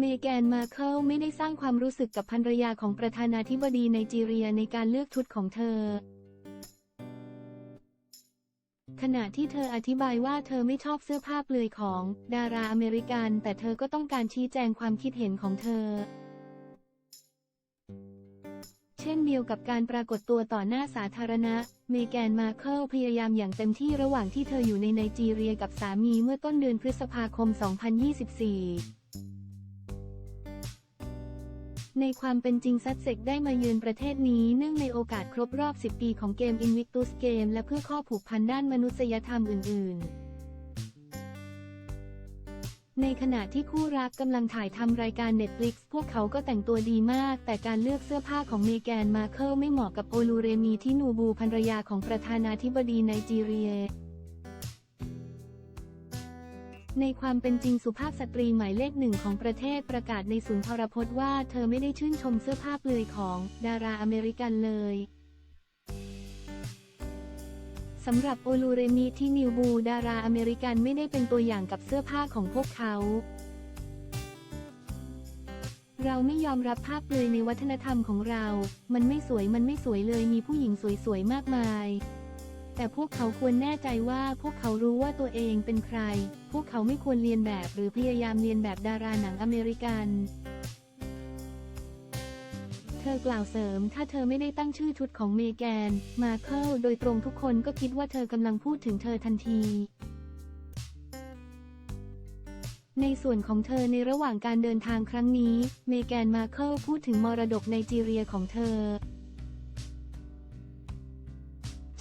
เมแกน มาเคิลไม่ได้สร้างความรู้สึกกับภรรยาของประธานาธิบดีไนจีเรียในการเลือกชุดของเธอ ขณะที่เธออธิบายว่าเธอไม่ชอบเสื้อผ้าเปลือยของ ดาราอเมริกัน แต่เธอก็ต้องการชี้แจงความคิดเห็นของเธอ เช่นเดียวกับการปรากฏตัวต่อหน้าสาธารณะ เมแกน มาเคิลพยายามอย่างเต็มที่ระหว่างที่เธออยู่ในไนจีเรียกับสามีเมื่อต้นเดือนพฤษภาคม 2024 ในความเป็นจริงซัดเซกได้มาเยือนประเทศนี้เนื่องในโอกาสครบรอบ 10 ปีของเกม Invictus Game และเพื่อข้อผูกพันด้านมนุษยธรรมอื่น ๆ ในขณะที่คู่รักกำลังถ่ายทำรายการ Netflix พวกเขาก็แต่งตัวดีมาก แต่การเลือกเสื้อผ้าของเมแกนมาเคิลไม่เหมาะกับโอลูเรมีที่นูบูภรรยาของประธานาธิบดีไนจีเรีย ในความเป็นจริงสุภาพสตรีหมายเลขหนึ่งของประเทศประกาศในศูนย์ทรพจน์ว่าเธอไม่ได้ชื่นชมเสื้อผ้าเปลือยของดาราอเมริกันเลยสำหรับโอลูเรมิที่นิวบูดาราอเมริกันไม่ได้เป็นตัวอย่างกับเสื้อผ้าของพวกเขา เราไม่ยอมรับภาพเปลือยในวัฒนธรรมของเรา มันไม่สวยมันไม่สวยเลยมีผู้หญิงสวยๆมากมาย แต่พวกเขาควรแน่ใจว่าพวกเขารู้ว่าตัวเองเป็นใคร พวกเขาไม่ควรเรียนแบบหรือพยายามเรียนแบบดาราหนังอเมริกัน เธอกล่าวเสริมถ้าเธอไม่ได้ตั้งชื่อชุดของเมแกน มาเคิลโดยตรงทุกคนก็คิดว่าเธอกำลังพูดถึงเธอทันทีในส่วนของเธอในระหว่างการเดินทางครั้งนี้ เมแกนมาเคิลพูดถึงมรดกไนจีเรียของเธอ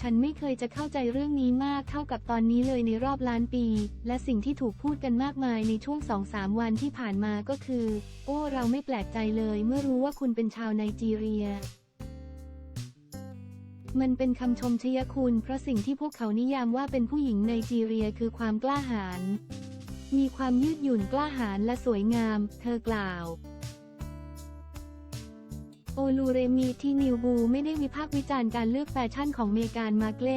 ฉันไม่เคยจะเข้าใจเรื่องนี้มากเท่ากับตอนนี้เลยในรอบล้านปี และสิ่งที่ถูกพูดกันมากมายในช่วงสองสามวันที่ผ่านมาก็คือ โอ้ เราไม่แปลกใจเลยเมื่อรู้ว่าคุณเป็นชาวไนจีเรีย มันเป็นคำชมชยคุณ เพราะสิ่งที่พวกเขานิยามว่าเป็นผู้หญิงไนจีเรียคือความกล้าหาญ มีความยืดหยุ่นกล้าหาญและสวยงาม เธอกล่าว อลูเรมีที่นิวบูไม่ได้วิพากษ์วิจารณ์การเลือกแฟชั่นของเมกานมาเกล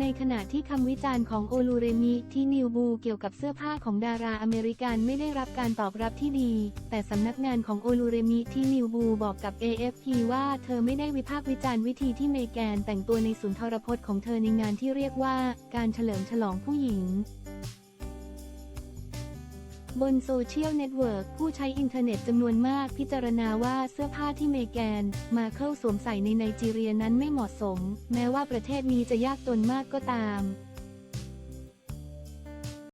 ในขณะที่คำวิจารณ์ของโอลูเรมิที่นิวบูเกี่ยวกับเสื้อผ้าของดาราอเมริกันไม่ได้รับการตอบรับที่ดี แต่สำนักงานของโอลูเรมิที่นิวบูบอกกับ AFP ว่าเธอไม่ได้วิพากษ์วิจารณ์วิธีที่เมแกนแต่งตัวในศูนย์ทรพจน์ของเธอในงานที่เรียกว่า การเฉลิมฉลองผู้หญิง บนโซเชียลเน็ตเวิร์กผู้ใช้อินเทอร์เน็ตจำนวนมากพิจารณาว่าเสื้อผ้าที่เมแกน มาเข้าสวมใส่ในไนจีเรียนั้นไม่เหมาะสม แม้ว่าประเทศนี้จะยากจนมากก็ตาม